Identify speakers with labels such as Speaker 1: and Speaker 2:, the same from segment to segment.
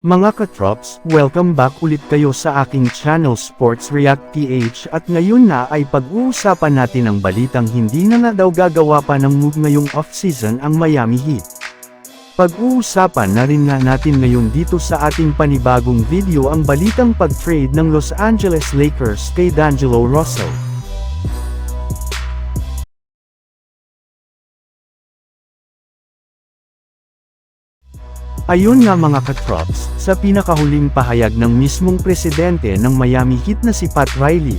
Speaker 1: Mga katrops, welcome back ulit kayo sa aking channel Sports React PH at ngayon na ay pag-uusapan natin ang balitang hindi na nga daw gagawa pa ng move ngayong off-season ang Miami Heat. Pag-uusapan na rin nga natin ngayon dito sa ating panibagong video ang balitang pag-trade ng Los Angeles Lakers kay D'Angelo Russell. Ayun nga mga katrops, sa pinakahuling pahayag ng mismong presidente ng Miami Heat na si Pat Riley,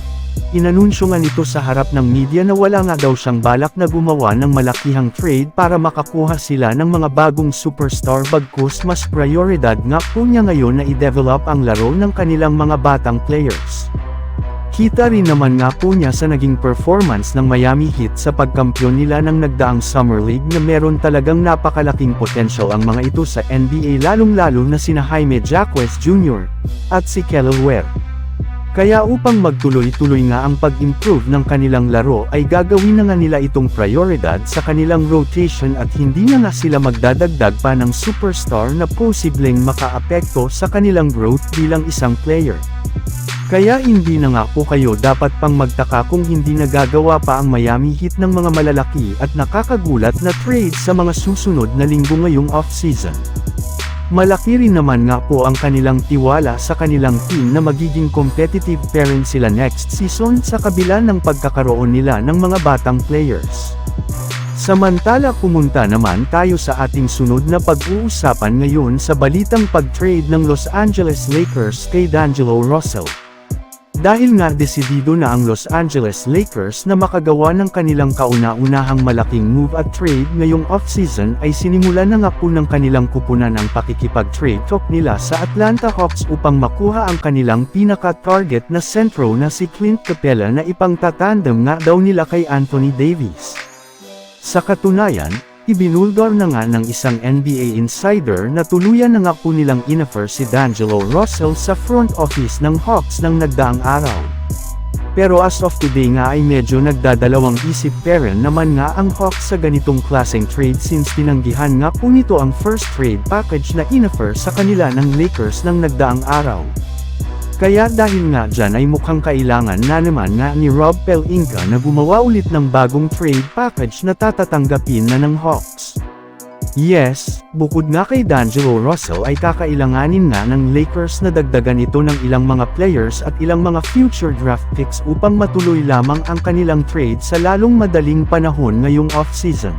Speaker 1: inanunsyo nga nito sa harap ng media na wala nga daw siyang balak na gumawa ng malakihang trade para makakuha sila ng mga bagong superstar bagkus mas prioridad nga po niya ngayon na i-develop ang laro ng kanilang mga batang players. Kita rin naman nga po niya sa naging performance ng Miami Heat sa pagkampiyon nila ng nagdaang Summer League na meron talagang napakalaking potential ang mga ito sa NBA lalong-lalo na sina Jaime Jaquez Jr. at si Kelly Ware. Kaya upang magtuloy-tuloy nga ang pag-improve ng kanilang laro ay gagawin na nga nila itong prioridad sa kanilang rotation at hindi na nga sila magdadagdag pa ng superstar na posibleng makaapekto sa kanilang growth bilang isang player. Kaya hindi na nga po kayo dapat pang magtaka kung hindi nagagawa pa ang Miami Heat ng mga malalaki at nakakagulat na trade sa mga susunod na linggo ngayong off-season. Malaki rin naman nga po ang kanilang tiwala sa kanilang team na magiging competitive pa rin sila next season sa kabila ng pagkakaroon nila ng mga batang players. Samantala pumunta naman tayo sa ating sunod na pag-uusapan ngayon sa balitang pag-trade ng Los Angeles Lakers kay D'Angelo Russell. Dahil nga desidido na ang Los Angeles Lakers na makagawa ng kanilang kauna-unahang malaking move at trade ngayong off-season ay sinimulan na nga po ng kanilang kupunan ang pakikipag-trade talk nila sa Atlanta Hawks upang makuha ang kanilang pinaka-target na sentro na si Clint Capella na ipangtatandem nga daw nila kay Anthony Davis. Sa katunayan, ibinulgar na nga ng isang NBA insider na tuluyan na nga po nilang inoffer si D'Angelo Russell sa front office ng Hawks ng nagdaang araw. Pero as of today nga ay medyo nagdadalawang isip peren naman nga ang Hawks sa ganitong klaseng trade since tinanggihan nga po nito ang first trade package na inoffer sa kanila ng Lakers ng nagdaang araw. Kaya dahil nga dyan ay mukhang kailangan na naman nga ni Rob Pelinka na gumawa ulit ng bagong trade package na tatatanggapin na ng Hawks. Yes, bukod nga kay D'Angelo Russell ay kakailanganin nga ng Lakers na dagdagan ito ng ilang mga players at ilang mga future draft picks upang matuloy lamang ang kanilang trade sa lalong madaling panahon ngayong off-season.